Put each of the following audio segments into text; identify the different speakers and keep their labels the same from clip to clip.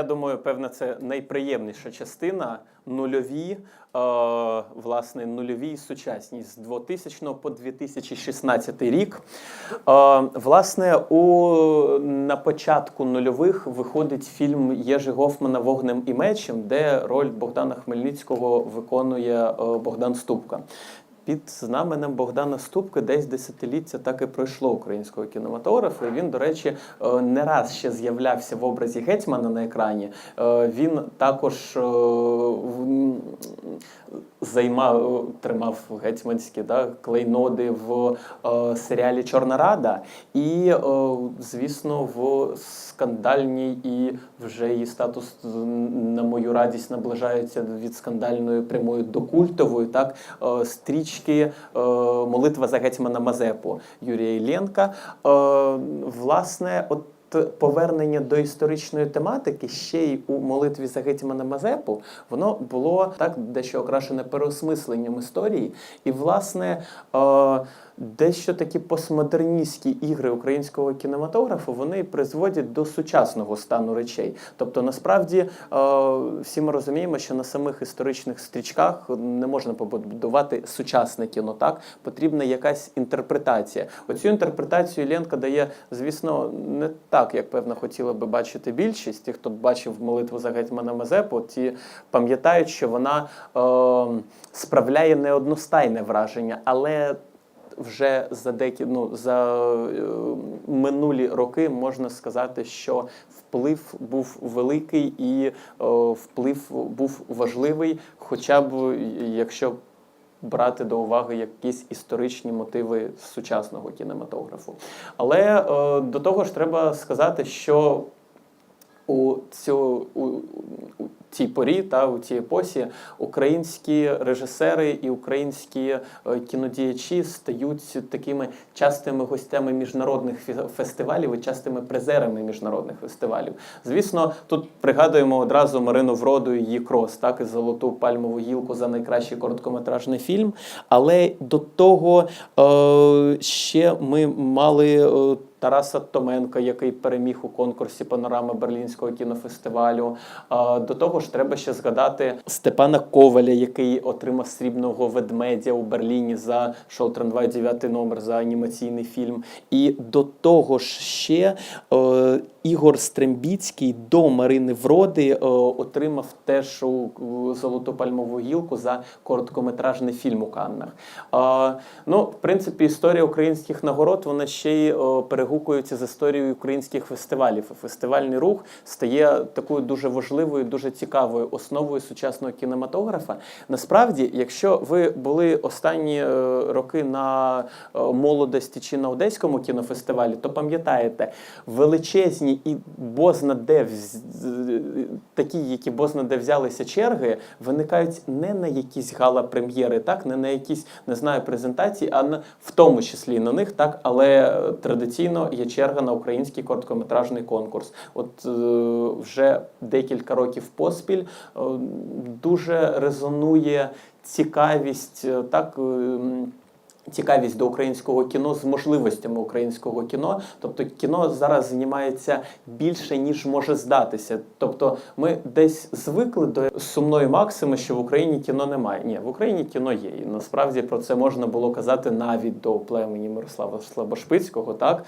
Speaker 1: Я думаю, певно, це найприємніша частина. Нульові, е, власне, нульові сучасність з 2000 по 2016 рік. Е, власне, у, на початку нульових виходить фільм Єжи Гофмана Вогнем і мечем, де роль Богдана Хмельницького виконує е, Богдан Ступка. Під знаменем Богдана Ступки десь десятиліття так і пройшло українського кінематографу. І він, до речі, е, не раз ще з'являвся в образі гетьмана на екрані. Е, Він також е, займав, тримав гетьманські да, клейноди в серіалі Чорна Рада. І, звісно, в скандальній і вже її статус, на мою радість, наближається від скандальної прямої до культової, так, е, стрічки е, Молитва за гетьмана Мазепу Юрія Іллєнка. Е, Власне, от повернення до історичної тематики ще й у молитві за гетьмана Мазепу, воно було так дещо окрашене переосмисленням історії. І, власне, е, дещо такі постмодерністські ігри українського кінематографу вони призводять до сучасного стану речей. Тобто, насправді, е, всі ми розуміємо, що на самих історичних стрічках не можна побудувати сучасне кіно. Так потрібна якась інтерпретація. Оцю інтерпретацію Ленка дає, звісно, не так, як певно хотіла би бачити більшість. Ті, хто бачив молитву за гетьмана Мазепу, ті пам'ятають, що вона е, справляє неодностайне враження, але вже за деякі ну за е, минулі роки можна сказати, що вплив був великий і е, вплив був важливий, хоча б якщо брати до уваги якісь історичні мотиви сучасного кінематографу. Але е, до того ж, треба сказати, що у цю у, у цій порі та у цій епосі українські режисери і українські е, кінодіячі стають такими частими гостями міжнародних фестивалів і частими призерами міжнародних фестивалів. Звісно, тут пригадуємо одразу Марину Вроду і її крос, так і золоту пальмову гілку за найкращий короткометражний фільм. Але до того е, ще ми мали. Тараса Томенка, який переміг у конкурсі панорами Берлінського кінофестивалю. До того ж, треба ще згадати Степана Коваля, який отримав срібного ведмедя у Берліні за шоу Трамвай 9 номер за анімаційний фільм. І до того ж ще е, Ігор Стрембіцький до Марини Вроди е, отримав теж золоту пальмову гілку за короткометражний фільм у Каннах. А, ну, в принципі, історія українських нагород вона ще й о, перегукується з історією українських фестивалів. Фестивальний рух стає такою дуже важливою, дуже цікавою основою сучасного кінематографа. Насправді, якщо ви були останні е, роки на е, молодості чи на Одеському кінофестивалі, то пам'ятаєте, величезні і бозна де такі, які бозна де взялися черги, виникають не на якісь гала-прем'єри, так, не на якісь не знаю презентації, а на в тому числі на них, так, але е, традиційно є черга на український короткометражний конкурс. От е, вже декілька років поспіль е, дуже резонує цікавість, так. е, м, Цікавість до українського кіно з можливостями українського кіно. Тобто кіно зараз знімається більше, ніж може здатися. Тобто ми десь звикли до сумної максими, що в Україні кіно немає. Ні, в Україні кіно є. І насправді про це можна було казати навіть до племені Мирослава Слабошпицького. Так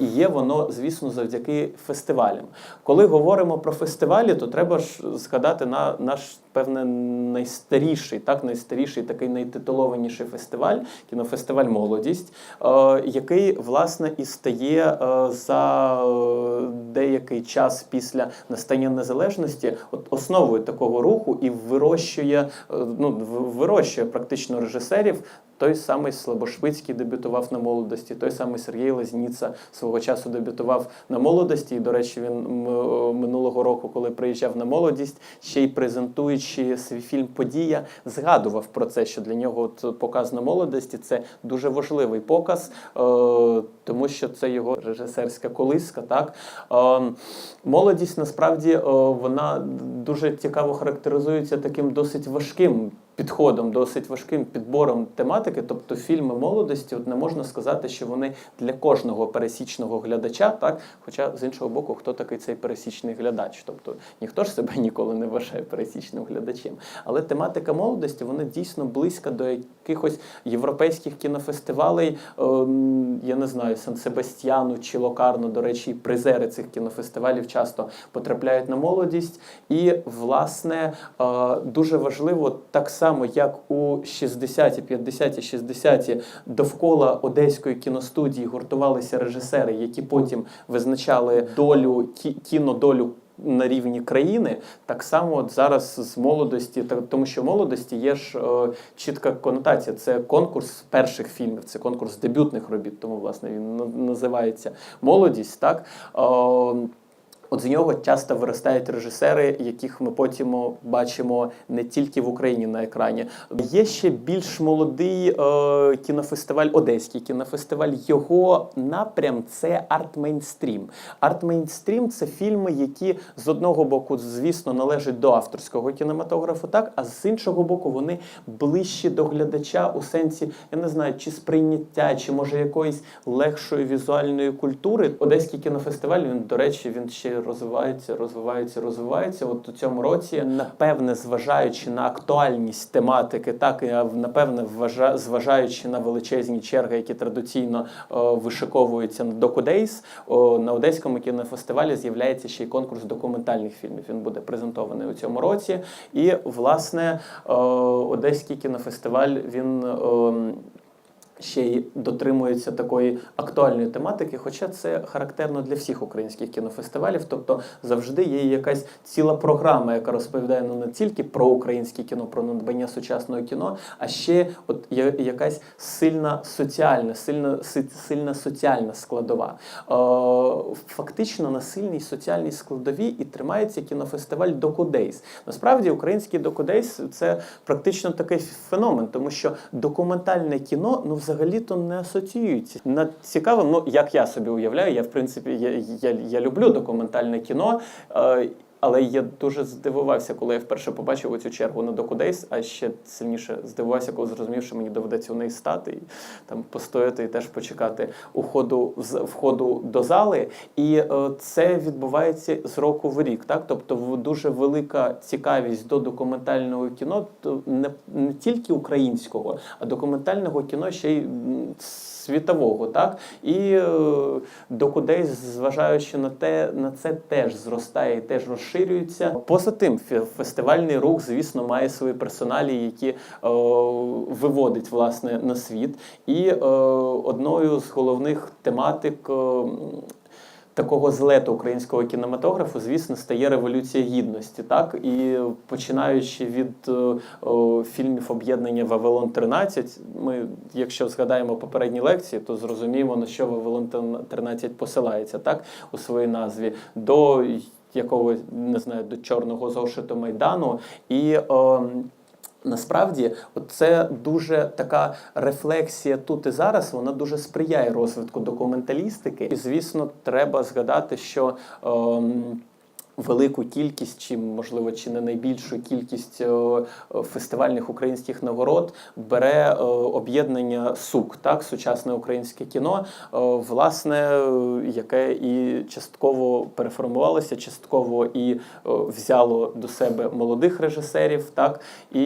Speaker 1: і є воно, звісно, завдяки фестивалям. Коли говоримо про фестивалі, то треба ж згадати на наш певне найстаріший, так найстаріший такий найтитулованіший фестиваль кінофестиваль Молодість, е, який власне і стає е, за е, деякий час після настання незалежності основою такого руху і вирощує, ну вирощує практично режисерів. Той самий Слабошвицький дебютував на молодості, той самий Сергій Лазніца свого часу дебютував на молодості. І, до речі, він е, минулого року, коли приїжджав на молодість, ще й презентуючи свій фільм Подія, згадував про це, що для нього от показ на молодості це дуже важливий показ, е, тому що це його режисерська колиска. Так Е, молодість насправді вона дуже цікаво характеризується таким досить важким підходом, досить важким підбором тематики. Тобто фільми молодості, от не можна сказати, що вони для кожного пересічного глядача, так хоча з іншого боку, хто такий цей пересічний глядач? Тобто ніхто ж себе ніколи не вважає пересічним глядачем. Але тематика молодості вона дійсно близька до якихось європейських кінофестивалей. ем, Я не знаю, Сан Себастьяну чи Локарно, до речі, призери цих кінофестивалів часто потрапляють на молодість. І, власне, е, дуже важливо, так само, як у 60-ті, 50-ті, 60-ті довкола одеської кіностудії гуртувалися режисери, які потім визначали долю кінодолю. На рівні країни так само от зараз з молодості, тому що молодості є ж е, чітка конотація. Це конкурс перших фільмів, це конкурс дебютних робіт, тому власне він називається молодість. Так Е, От з нього часто виростають режисери, яких ми потім бачимо не тільки в Україні на екрані. Є ще більш молодий е, кінофестиваль, Одеський кінофестиваль. Його напрям це арт-мейнстрім. Арт-мейнстрім це фільми, які з одного боку, звісно, належать до авторського кінематографу, так а з іншого боку, вони ближчі до глядача у сенсі, я не знаю, чи сприйняття, чи може якоїсь легшої візуальної культури. Одеський кінофестиваль, він, до речі, він ще розвивається, розвивається, розвивається. От у цьому році, напевне, зважаючи на актуальність тематики, так і напевне, зважаючи на величезні черги, які традиційно е, вишиковуються на Докудейс, на Одеському кінофестивалі з'являється ще й конкурс документальних фільмів. Він буде презентований у цьому році. І, власне, е, Одеський кінофестиваль він. ем, ще й дотримується такої актуальної тематики, хоча це характерно для всіх українських кінофестивалів. Тобто завжди є якась ціла програма, яка розповідає ну не тільки про українське кіно, про надбання сучасного кіно, а ще от є якась сильна соціальна, сильна сильна соціальна складова. Е, Фактично на сильній соціальній складовій і тримається кінофестиваль Докудейс. Насправді український Докудейс це практично такий феномен, тому що документальне кіно ну взагалі-то не асоціюється. Над цікавим, ну як я собі уявляю, я в принципі я, я, я люблю документальне кіно. Е, але я дуже здивувався, коли я вперше побачив оцю чергу на Докудейс, а ще сильніше здивувався, коли зрозумів, що мені доведеться у неї стати і там постояти і теж почекати уходу входу до зали. І е, це відбувається з року в рік. Так, тобто дуже велика цікавість до документального кіно, не, не тільки українського, а документального кіно ще й світового, так і е, докудейс, зважаючи на те, на це теж зростає і теж розширюється. Поза тим, фестивальний рух, звісно, має свої персоналі, які е, виводить власне на світ. І е, одною з головних тематик. Такого злету українського кінематографу, звісно, стає революція гідності, так і починаючи від е, о, фільмів об'єднання Вавилон 13 Ми, якщо згадаємо попередні лекції, то зрозуміємо на що Вавилон 13 посилається, так у своїй назві до якого не знаю до чорного зошиту майдану і. ем, Насправді, це дуже така рефлексія тут і зараз. Вона дуже сприяє розвитку документалістики. І звісно, треба згадати, що. Ем, Велику кількість, чи можливо, чи не найбільшу кількість е, е, фестивальних українських нагород бере е, об'єднання СУК, так сучасне українське кіно, власне, яке і частково переформувалося, частково і взяло до себе молодих режисерів, так і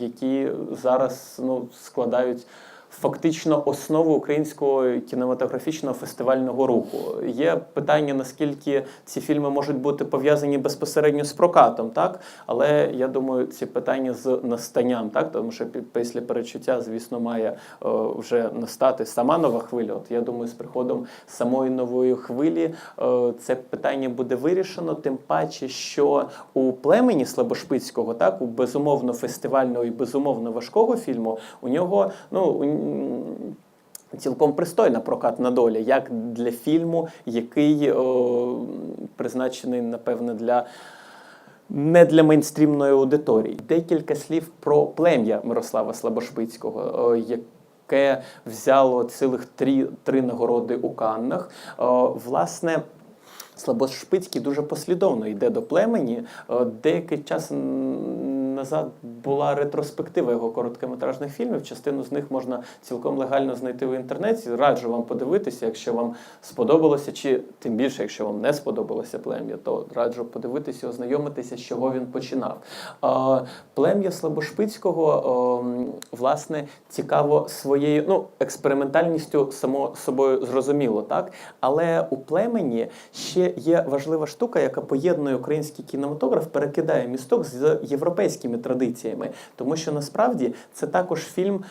Speaker 1: які зараз ну складають. Фактично основу українського кінематографічного фестивального руху. Є питання, наскільки ці фільми можуть бути пов'язані безпосередньо з прокатом, так? Але я думаю, ці питання з настанням, так? Тому що пі- після перечуття, звісно, має е, вже настати сама нова хвиля. От я думаю, з приходом самої нової хвилі е, це питання буде вирішено, тим паче, що у племені Слабошпицького, так, у безумовно фестивального і безумовно важкого фільму, у нього ну. Цілком пристойна прокатна доля, як для фільму, який о, призначений, напевне, для не для мейнстрімної аудиторії. Декілька слів про плем'я Мирослава Слабошпицького, о, яке взяло цілих три, три нагороди у Каннах. О, Власне. Слабошпицький дуже послідовно йде до племені. Е, Деякий час назад була ретроспектива його короткометражних фільмів. Частину з них можна цілком легально знайти в інтернеті. Раджу вам подивитися, якщо вам сподобалося, чи тим більше, якщо вам не сподобалося плем'я, то раджу подивитися, ознайомитися, з чого він починав. Плем'я Слабошпицького, власне, цікаво своєю ну, експериментальністю само собою зрозуміло, так? Але у племені ще є важлива штука, яка поєднує український кінематограф, перекидає місток з європейськими традиціями. Тому що насправді це також фільм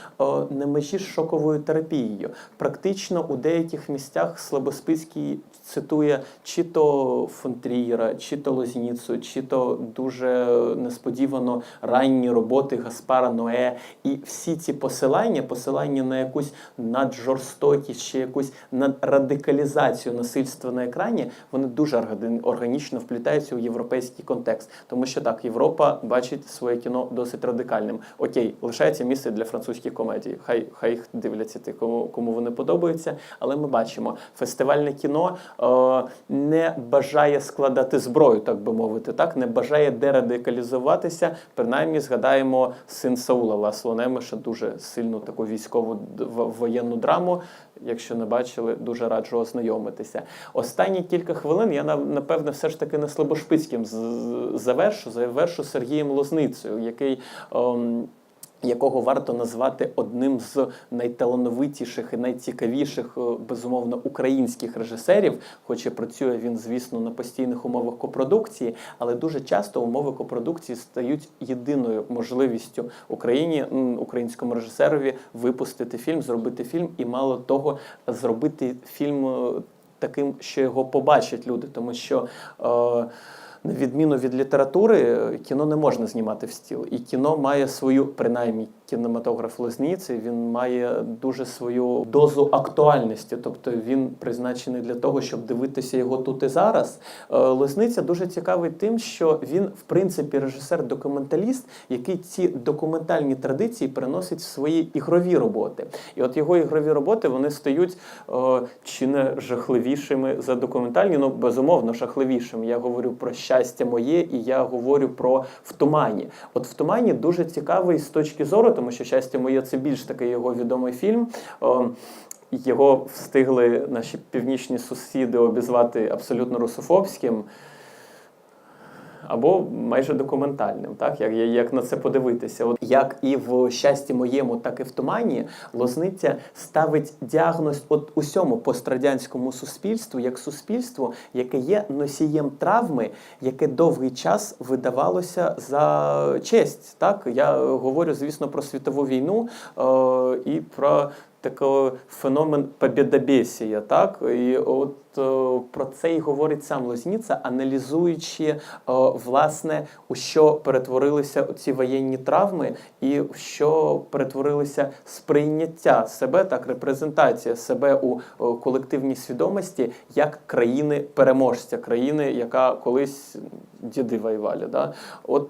Speaker 1: на межі з шоковою терапією. Практично у деяких місцях Слабоспицький цитує чи то фон Трієра, чи то Лозніцу, чи то дуже несподівано ранні роботи Гаспара Ное. І всі ці посилання, посилання на якусь наджорстокість чи якусь надрадикалізацію насильства на екрані, вони дуже органічно вплітаються у європейський контекст. Тому що так, Європа бачить своє кіно досить радикальним. Окей, лишається місце для французьких комедій. Хай хай їх дивляться ті, кому, кому вони подобаються. Але ми бачимо, фестивальне кіно е, не бажає складати зброю, так би мовити, так не бажає дерадикалізуватися. Принаймні згадаємо син Саула Ласло Немеша, дуже сильну таку військову воєнну драму. Якщо не бачили, дуже раджу ознайомитися. Останні кілька хвилин я напевне все ж таки не Слабошпицьким завершу, завершу Сергієм Лозницею, який. ем, якого варто назвати одним з найталановитіших і найцікавіших, е, безумовно, українських режисерів, хоч і працює він, звісно, на постійних умовах копродукції, але дуже часто умови копродукції стають єдиною можливістю Україні, українському режисерові випустити фільм, зробити фільм, і мало того, зробити фільм е, таким, що його побачать люди, тому що. Е, на відміну від літератури, е, кіно не можна знімати в стіл. І кіно має свою, принаймні, кінематограф Лозніці, він має дуже свою дозу актуальності. Тобто він призначений для того, щоб дивитися його тут і зараз. Е, Лозниця дуже цікавий тим, що він, в принципі, режисер-документаліст, який ці документальні традиції переносить в свої ігрові роботи. І от його ігрові роботи вони стають е, чи не жахливішими за документальні, ну безумовно жахливішими. Я говорю про щастя моє, і я говорю про в тумані. От в тумані дуже цікавий з точки зору, тому що щастя моє це більш такий його відомий фільм. Е, його встигли наші північні сусіди обізвати абсолютно русофобським або майже документальним, так як, як на це подивитися. От як і в щасті моєму, так і в тумані, Лозниця ставить діагноз от усьому пострадянському суспільству, як суспільству, яке є носієм травми, яке довгий час видавалося за честь. Так я говорю, звісно, про світову війну е, і про такий феномен побєдобєсія, так і от е, про це і говорить сам Лозніца, аналізуючи е, власне у що перетворилися ці воєнні травми, і в що перетворилися сприйняття себе, так репрезентація себе у е, колективній свідомості як країни переможця, країни, яка колись діди воювали. Да? От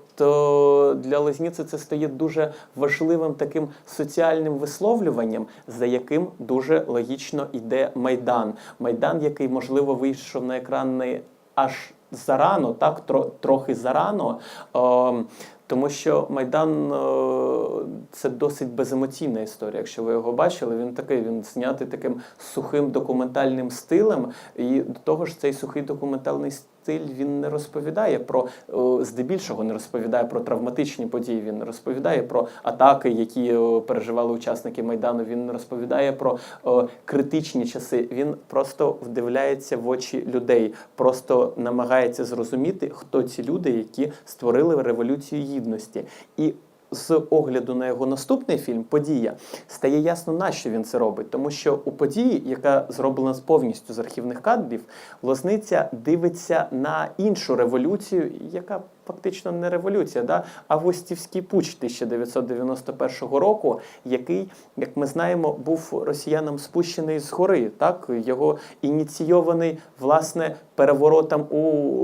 Speaker 1: для Лозніци це стає дуже важливим таким соціальним висловлюванням, за яким дуже логічно йде Майдан. Майдан, який, можливо, вийшов на екран не аж зарано, так, тро, трохи зарано. Е, тому що Майдан е, це досить беземоційна історія. Якщо ви його бачили, він такий, він знятий таким сухим документальним стилем. І до того ж, цей сухий документальний стиль він не розповідає про е, здебільшого не розповідає про травматичні події. Він розповідає про атаки, які е, переживали учасники майдану. Він не розповідає про е, критичні часи. Він просто вдивляється в очі людей, просто намагається зрозуміти, хто ці люди, які створили революцію гідності. І з огляду на його наступний фільм Подія стає ясно, на що він це робить. Тому що у події, яка зроблена повністю з архівних кадрів, власниця дивиться на іншу революцію, яка фактично не революція, да? Августівський путч 1991 року, який, як ми знаємо, був росіянам спущений згори. Так? Його ініційований власне переворотом у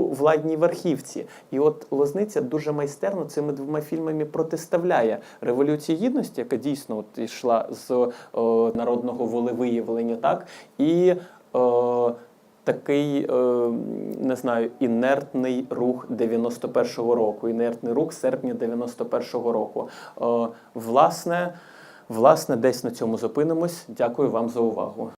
Speaker 1: владній верхівці. І от Лозниця дуже майстерно цими двома фільмами протиставляє революцію гідності, яка дійсно от йшла з о, народного волевиявлення, так і. О, такий, е, не знаю, інертний рух 91-го року, інертний рух серпня 91-го року. Е, власне, власне, десь на цьому зупинимось. Дякую вам за увагу.